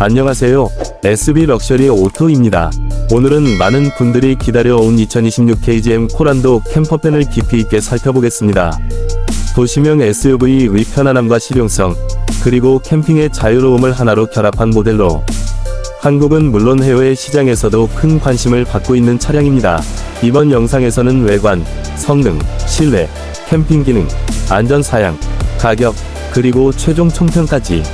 안녕하세요. SB 럭셔리 오토입니다. 오늘은 많은 분들이 기다려온 2026 KGM 코란도 캠퍼팬을 깊이 있게 살펴보겠습니다. 도시명 SUV의 편안함과 실용성, 그리고 캠핑의 자유로움을 하나로 결합한 모델로 한국은 물론 해외 시장에서도 큰 관심을 받고 있는 차량입니다. 이번 영상에서는 외관, 성능, 실내, 캠핑 기능, 안전 사양, 가격, 그리고 최종 총평까지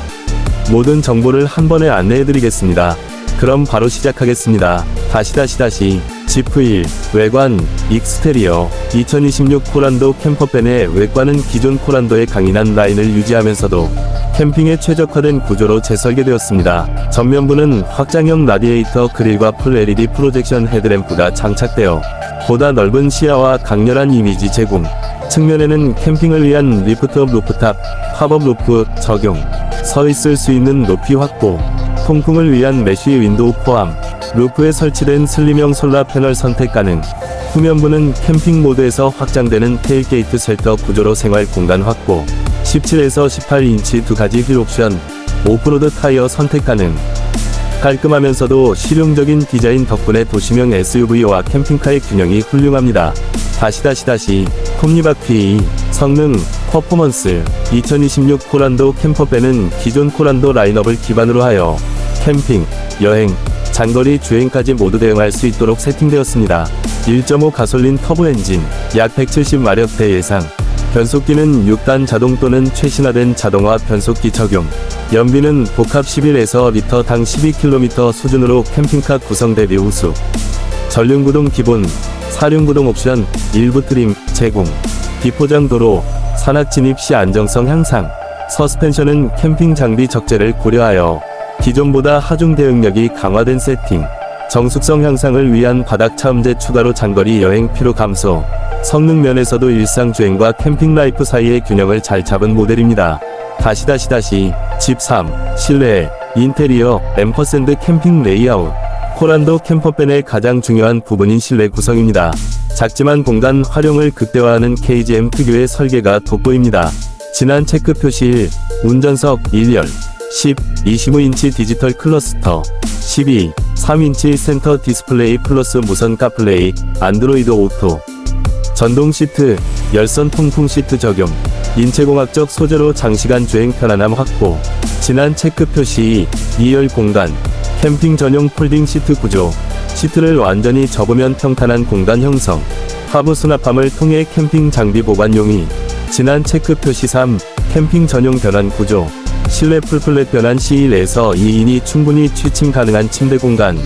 모든 정보를 한 번에 안내해드리겠습니다. 그럼 바로 시작하겠습니다. 다시 다시 다시 지프1 외관 익스테리어 2026 코란도 캠퍼밴의 외관은 기존 코란도의 강인한 라인을 유지하면서도 캠핑에 최적화된 구조로 재설계되었습니다. 전면부는 확장형 라디에이터 그릴과 풀 LED 프로젝션 헤드램프가 장착되어 보다 넓은 시야와 강렬한 이미지 제공. 측면에는 캠핑을 위한 리프트업 루프탑, 팝업 루프 적용, 서 있을 수 있는 높이 확보, 통풍을 위한 메쉬 윈도우 포함, 루프에 설치된 슬림형 솔라 패널 선택 가능. 후면부는 캠핑 모드에서 확장되는 테일게이트 셀터 구조로 생활 공간 확보. 17에서 18인치 두 가지 휠 옵션, 오프로드 타이어 선택 가능. 깔끔하면서도 실용적인 디자인 덕분에 도시명 SUV와 캠핑카의 균형이 훌륭합니다. 다시 다시 다시 톱니바퀴 성능 퍼포먼스 2026 코란도 캠퍼밴은 기존 코란도 라인업을 기반으로 하여 캠핑, 여행, 장거리 주행까지 모두 대응할 수 있도록 세팅되었습니다. 1.5 가솔린 터보 엔진, 약 170마력대 예상, 변속기는 6단 자동 또는 최신화된 자동화 변속기 적용. 연비는 복합 11에서 리터당 12km 수준으로 캠핑카 구성 대비 우수. 전륜구동 기본, 사륜구동 옵션, 일부 트림 제공. 비포장 도로, 산악 진입 시 안정성 향상. 서스펜션은 캠핑 장비 적재를 고려하여 기존보다 하중 대응력이 강화된 세팅. 정숙성 향상을 위한 바닥 차음제 추가로 장거리 여행 피로 감소. 성능 면에서도 일상 주행과 캠핑 라이프 사이의 균형을 잘 잡은 모델입니다. 다시 다시 다시 집 3, 실내, 인테리어, 앰퍼샌드 캠핑 레이아웃. 코란도 캠퍼밴의 가장 중요한 부분인 실내 구성입니다. 작지만 공간 활용을 극대화하는 KGM 특유의 설계가 돋보입니다. 진한 체크 표시 1, 운전석 1열, 10, 25인치 디지털 클러스터, 12, 3인치 센터 디스플레이 플러스 무선 카플레이, 안드로이드 오토, 전동 시트, 열선 통풍 시트 적용, 인체공학적 소재로 장시간 주행 편안함 확보, 진한 체크 표시 2열 공간, 캠핑 전용 폴딩 시트 구조, 시트를 완전히 접으면 평탄한 공간 형성, 하부 수납함을 통해 캠핑 장비 보관 용이, 진한 체크 표시 3, 캠핑 전용 변환 구조, 실내 풀플랫 변환 C1에서 2인이 충분히 취침 가능한 침대 공간,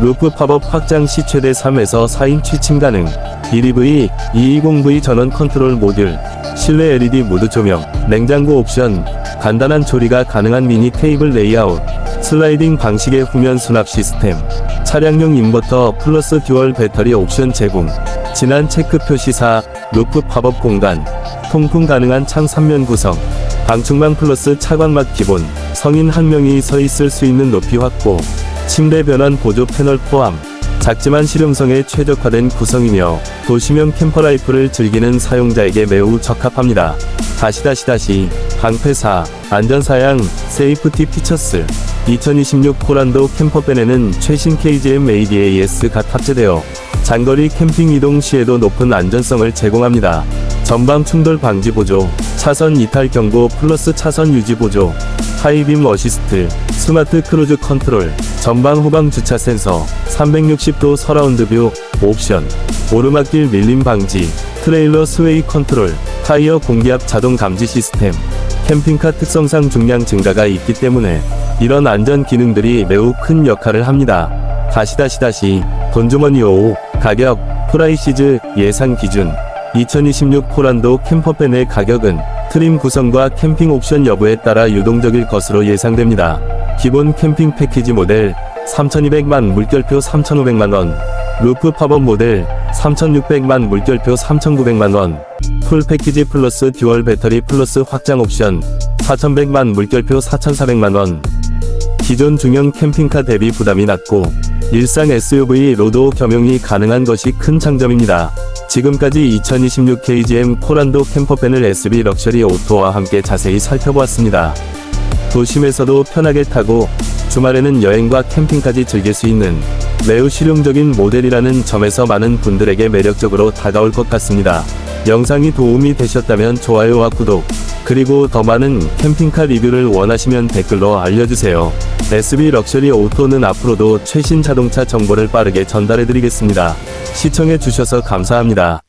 루프 팝업 확장 시 최대 3에서 4인 취침 가능. 1EV, 220V 전원 컨트롤 모듈, 실내 LED 무드 조명, 냉장고 옵션, 간단한 조리가 가능한 미니 테이블 레이아웃, 슬라이딩 방식의 후면 수납 시스템, 차량용 인버터 플러스 듀얼 배터리 옵션 제공, 진한 체크 표시사, 루프 팝업 공간, 통풍 가능한 창 3면 구성, 방충망 플러스 차광막 기본, 성인 한 명이 서 있을 수 있는 높이 확보, 침대 변환 보조 패널 포함, 작지만 실용성에 최적화된 구성이며 도시명 캠퍼 라이프를 즐기는 사용자에게 매우 적합합니다. 다시 다시 다시 방패사 안전사양 세이프티 피처스 2026 코란도 캠퍼밴에는 최신 KGM ADAS가 탑재되어 장거리 캠핑 이동 시에도 높은 안전성을 제공합니다. 전방 충돌 방지 보조, 차선 이탈 경고 플러스 차선 유지 보조, 하이빔 어시스트, 스마트 크루즈 컨트롤, 전방 후방 주차 센서, 360도 서라운드 뷰, 옵션, 오르막길 밀림 방지, 트레일러 스웨이 컨트롤, 타이어 공기압 자동 감지 시스템, 캠핑카 특성상 중량 증가가 있기 때문에 이런 안전 기능들이 매우 큰 역할을 합니다. 다시 다시 다시 돈주머니 5 가격 프라이시즈 예상 기준 2026 포란도 캠퍼밴의 가격은 트림 구성과 캠핑 옵션 여부에 따라 유동적일 것으로 예상됩니다. 기본 캠핑 패키지 모델 3200만 물결표 3500만 원 루프 팝업 모델 3600만 물결표 3900만 원 풀 패키지 플러스 듀얼 배터리 플러스 확장 옵션 4100만 물결표 4400만 원 기존 중형 캠핑카 대비 부담이 낮고 일상 SUV 로드 겸용이 가능한 것이 큰 장점입니다. 지금까지 2026 KGM 코란도 캠퍼밴을 SV 럭셔리 오토와 함께 자세히 살펴보았습니다. 도심에서도 편하게 타고 주말에는 여행과 캠핑까지 즐길 수 있는 매우 실용적인 모델이라는 점에서 많은 분들에게 매력적으로 다가올 것 같습니다. 영상이 도움이 되셨다면 좋아요와 구독, 그리고 더 많은 캠핑카 리뷰를 원하시면 댓글로 알려주세요. SB 럭셔리 오토는 앞으로도 최신 자동차 정보를 빠르게 전달해드리겠습니다. 시청해주셔서 감사합니다.